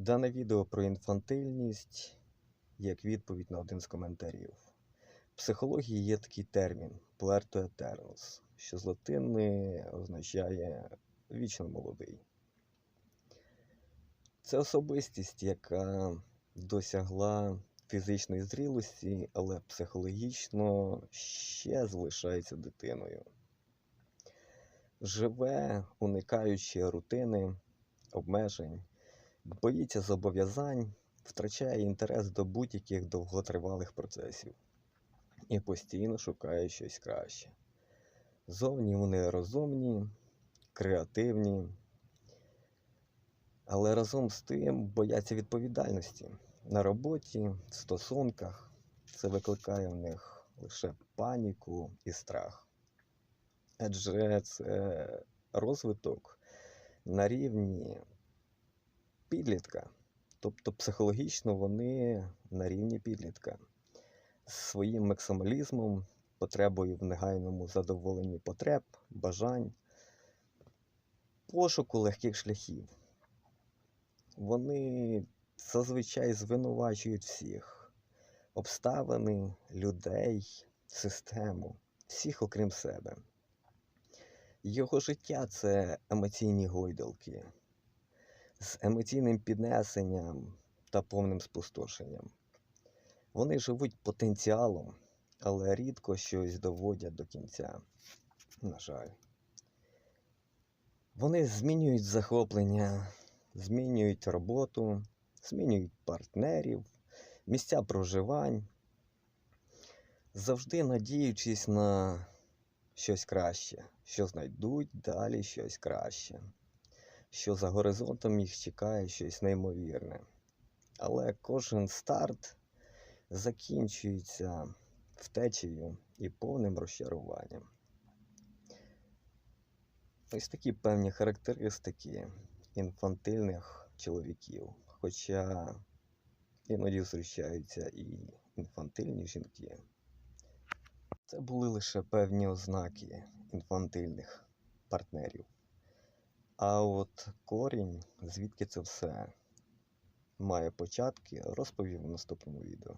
Дане відео про інфантильність як відповідь на один з коментарів. В психології є такий термін puerto eternus, що з латини означає вічно молодий. Це особистість, яка досягла фізичної зрілості, але психологічно ще залишається дитиною. Живе, уникаючи рутини, обмежень, боїться зобов'язань, втрачає інтерес до будь-яких довготривалих процесів і постійно шукає щось краще. Зовні вони розумні, креативні, але разом з тим бояться відповідальності на роботі, в стосунках. Це викликає в них лише паніку і страх. Адже це розвиток на рівні підлітка. Тобто психологічно вони на рівні підлітка з своїм максималізмом, потребою в негайному задоволенні потреб, бажань, пошуку легких шляхів. Вони зазвичай звинувачують всіх обставини, людей, систему, всіх окрім себе. Його життя це емоційні гойдалки з емоційним піднесенням та повним спустошенням. Вони живуть потенціалом, але рідко щось доводять до кінця. На жаль. Вони змінюють захоплення, змінюють роботу, змінюють партнерів, місця проживань, завжди надіючись на щось краще, що знайдуть далі щось краще, що за горизонтом їх чекає щось неймовірне. Але кожен старт закінчується втечею і повним розчаруванням. Ось такі певні характеристики інфантильних чоловіків. Хоча іноді зустрічаються і інфантильні жінки. Це були лише певні ознаки інфантильних партнерів. А от корінь, звідки це все має початки, розповім в наступному відео.